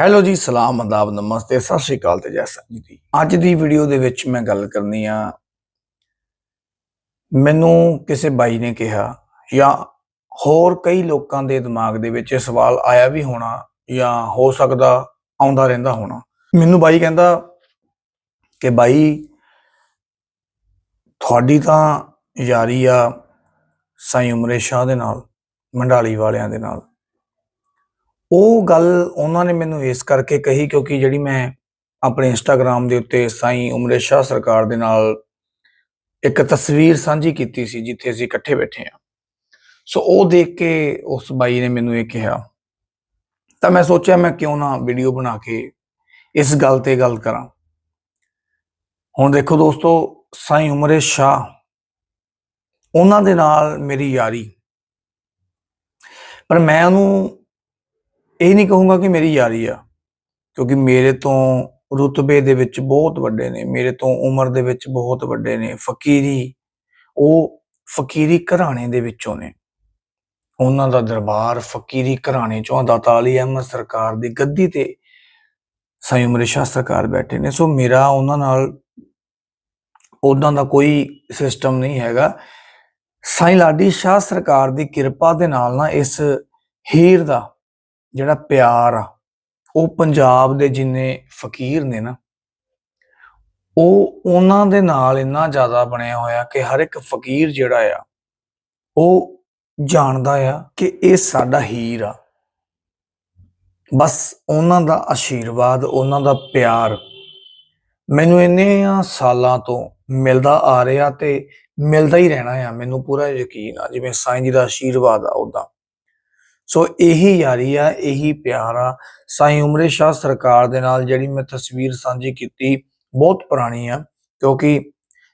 Hello ਜੀ, ਸਲਾਮ ਆਦਾਬ ਨਮਸਤੇ, ਸਤਿ ਸ਼੍ਰੀ ਅਕਾਲ ਤੇ ਜੈ ਸਾਹਿਬ ਜੀ ਦੀ। ਅੱਜ ਦੀ ਵੀਡੀਓ ਦੇ ਵਿੱਚ ਮੈਂ ਗੱਲ ਕਰਨੀ ਆ। ਮੈਨੂੰ ਕਿਸੇ ਬਾਈ ਨੇ ਕਿਹਾ ਜਾਂ ਹੋਰ ਕਈ ਲੋਕਾਂ ਦੇ ਦਿਮਾਗ ਦੇ ਵਿੱਚ ਇਹ ਸਵਾਲ ਆਇਆ ਵੀ ਹੋਣਾ ਜਾਂ ਹੋ ਸਕਦਾ ਆਉਂਦਾ ਰਹਿੰਦਾ ਹੋਣਾ। ਮੈਨੂੰ ਬਾਈ ਕਹਿੰਦਾ ਕਿ ਬਾਈ, ਤੁਹਾਡੀ ਤਾਂ ਯਾਰੀ ਆ ਸਾਈ ਉਮਰੇ ਸ਼ਾਹ ਦੇ ਨਾਲ, ਮੰਡਾਲੀ ਵਾਲਿਆਂ ਦੇ ਨਾਲ। ਉਹ ਗੱਲ ਉਹਨਾਂ ਨੇ ਮੈਨੂੰ ਇਸ ਕਰਕੇ ਕਹੀ ਕਿਉਂਕਿ ਜਿਹੜੀ ਮੈਂ ਆਪਣੇ ਇੰਸਟਾਗ੍ਰam ਦੇ ਉੱਤੇ ਸਾਈ ਉਮਰੇ ਸ਼ਾਹ ਸਰਕਾਰ ਦੇ ਨਾਲ ਇੱਕ ਤਸਵੀਰ ਸਾਂਝੀ ਕੀਤੀ ਸੀ, ਜਿੱਥੇ ਅਸੀਂ ਇਕੱਠੇ ਬੈਠੇ ਆ ਸੋ ਉਹ ਦੇਖ ਕੇ ਉਸ ਬਾਈ ਨੇ ਮੈਨੂੰ ਇਹ ਕਿਹਾ। ਤਾਂ ਮੈਂ ਸੋਚਿਆ ਮੈਂ ਕਿਉਂ ਨਾ ਵੀਡੀਓ ਬਣਾ ਕੇ ਇਸ ਗੱਲ ਤੇ ਗੱਲ ਕਰਾਂ। ਹੁਣ ਦੇਖੋ ਦੋਸਤੋ, ਸਾਈ ਉਮਰੇ ਸ਼ਾਹ, ਉਹਨਾਂ ਦੇ ਨਾਲ ਮੇਰੀ ਯਾਰੀ। ਪਰ ਮੈਂ ਉਹਨੂੰ ਇਹ ਨਹੀਂ ਕਹੂੰਗਾ ਕਿ ਮੇਰੀ ਯਾਰੀ ਆ, ਕਿਉਂਕਿ ਮੇਰੇ ਤੋਂ ਰੁਤਬੇ ਦੇ ਵਿੱਚ ਬਹੁਤ ਵੱਡੇ ਨੇ, ਮੇਰੇ ਤੋਂ ਉਮਰ ਦੇ ਵਿੱਚ ਬਹੁਤ ਵੱਡੇ ਨੇ, ਫਕੀਰੀ, ਉਹ ਫਕੀਰੀ ਘਰਾਣੇ ਦੇ ਵਿੱਚੋਂ ਨੇ। ਉਹਨਾਂ ਦਾ ਦਰਬਾਰ ਫਕੀਰੀ ਘਰਾਣੇ ਚੋਂ ਦਾਤਾ ਅਲੀ ਅਹਿਮਦ ਸਰਕਾਰ ਦੀ ਗੱਦੀ ਤੇ ਸਾਈ ਉਮਰ ਸ਼ਾਹ ਸਰਕਾਰ ਬੈਠੇ ਨੇ। ਸੋ ਮੇਰਾ ਉਹਨਾਂ ਨਾਲ ਉਹਨਾਂ ਦਾ ਕੋਈ ਸਿਸਟਮ ਨਹੀਂ ਹੈਗਾ। ਸਾਈ ਲਾਡੀ ਸ਼ਾਹ ਸਰਕਾਰ ਦੀ ਕਿਰਪਾ ਦੇ ਨਾਲ ਨਾ ਇਸ ਹੀਰ ਦਾ ਜਿਹੜਾ ਪਿਆਰ ਆ, ਉਹ ਪੰਜਾਬ ਦੇ ਜਿੰਨੇ ਫਕੀਰ ਨੇ ਨਾ, ਉਹ ਉਹਨਾਂ ਦੇ ਨਾਲ ਇੰਨਾ ਜ਼ਿਆਦਾ ਬਣਿਆ ਹੋਇਆ ਕਿ ਹਰ ਇੱਕ ਫਕੀਰ ਜਿਹੜਾ ਆ, ਉਹ ਜਾਣਦਾ ਆ ਕਿ ਇਹ ਸਾਡਾ ਹੀਰ ਆ। ਬਸ ਉਹਨਾਂ ਦਾ ਆਸ਼ੀਰਵਾਦ ਉਹਨਾਂ ਦਾ ਪਿਆਰ ਮੈਨੂੰ ਇੰਨੇ ਸਾਲਾਂ ਤੋਂ ਮਿਲਦਾ ਆ ਰਿਹਾ ਤੇ ਮਿਲਦਾ ਹੀ ਰਹਿਣਾ ਆ, ਮੈਨੂੰ ਪੂਰਾ ਯਕੀਨ ਆ, ਜਿਵੇਂ ਸਾਈਂ ਜੀ ਦਾ ਆਸ਼ੀਰਵਾਦ ਆ ਉਹਦਾ ਸੋ ਇਹੀ ਯਾਰੀ ਆ, ਇਹੀ ਪਿਆਰ ਆ। ਸਾਈ ਉਮਰੇ ਸ਼ਾਹ ਸਰਕਾਰ ਦੇ ਨਾਲ ਜਿਹੜੀ ਮੈਂ ਤਸਵੀਰ ਸਾਂਝੀ ਕੀਤੀ ਬਹੁਤ ਪੁਰਾਣੀ ਆ, ਕਿਉਂਕਿ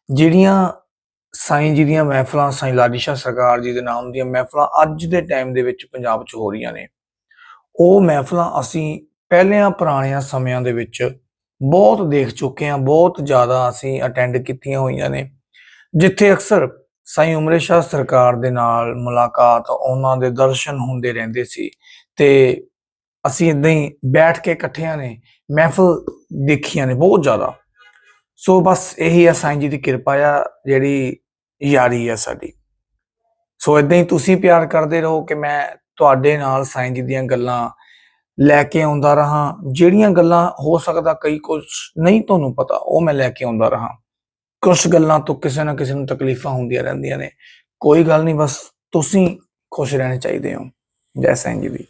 ਜਿਹੜੀਆਂ ਸਾਈਂ ਜੀ ਦੀਆਂ ਮਹਿਫਲਾਂ, ਸਾਈਂ ਲਾਡੀ ਸ਼ਾਹ ਸਰਕਾਰ ਜੀ ਦੇ ਨਾਮ ਦੀਆਂ ਮਹਿਫਲਾਂ ਅੱਜ ਦੇ ਟਾਈਮ ਦੇ ਵਿੱਚ ਪੰਜਾਬ 'ਚ ਹੋ ਰਹੀਆਂ ਨੇ, ਉਹ ਮਹਿਫਲਾਂ ਅਸੀਂ ਪਹਿਲਿਆਂ ਪੁਰਾਣਿਆਂ ਸਮਿਆਂ ਦੇ ਵਿੱਚ ਬਹੁਤ ਦੇਖ ਚੁੱਕੇ ਹਾਂ, ਬਹੁਤ ਜ਼ਿਆਦਾ ਅਸੀਂ ਅਟੈਂਡ ਕੀਤੀਆਂ ਹੋਈਆਂ ਨੇ। ਜਿੱਥੇ ਅਕਸਰ ਸਾਈ ਉਮਰੇ ਸ਼ਾਹ ਸਰਕਾਰ ਦੇ ਨਾਲ ਮੁਲਾਕਾਤ ਉਹਨਾਂ ਦੇ ਦਰਸ਼ਨ ਹੁੰਦੇ ਰਹਿੰਦੇ ਸੀ ਤੇ ਅਸੀਂ ਇਦਾਂ ਹੀ ਬੈਠ ਕੇ ਇਕੱਠਿਆਂ ਨੇ ਮਹਿਫਲ ਦੇਖੀਆਂ ਨੇ ਬਹੁਤ ਜ਼ਿਆਦਾ। ਸੋ ਬਸ ਇਹੀ ਹੈ ਸਾਈਂ ਜੀ ਦੀ ਕਿਰਪਾ ਆ, ਜਿਹੜੀ ਯਾਰੀ ਆ ਸਾਡੀ। ਸੋ ਇਦਾਂ ਹੀ ਤੁਸੀਂ ਪਿਆਰ ਕਰਦੇ ਰਹੋ ਕਿ ਮੈਂ ਤੁਹਾਡੇ ਨਾਲ ਸਾਈਂ ਜੀ ਦੀਆਂ ਗੱਲਾਂ ਲੈ ਕੇ ਆਉਂਦਾ ਰਹਾ। ਜਿਹੜੀਆਂ ਗੱਲਾਂ ਹੋ ਸਕਦਾ ਕਈ ਕੁਝ ਨਹੀਂ ਤੁਹਾਨੂੰ ਪਤਾ, ਉਹ ਮੈਂ ਲੈ ਕੇ ਆਉਂਦਾ ਰਹਾ। ਕੁਝ ਗੱਲਾਂ ਤੋਂ ਕਿਸੇ ਨਾ ਕਿਸੇ ਨੂੰ ਤਕਲੀਫਾਂ ਹੁੰਦੀਆਂ ਰਹਿੰਦੀਆਂ ਨੇ। ਕੋਈ ਗੱਲ ਨਹੀਂ, ਬਸ ਤੁਸੀਂ ਖੁਸ਼ ਰਹਿਣੇ ਚਾਹੀਦੇ ਹੋ। ਜੈ ਸਿੰਘ ਜੀ ਦੀ।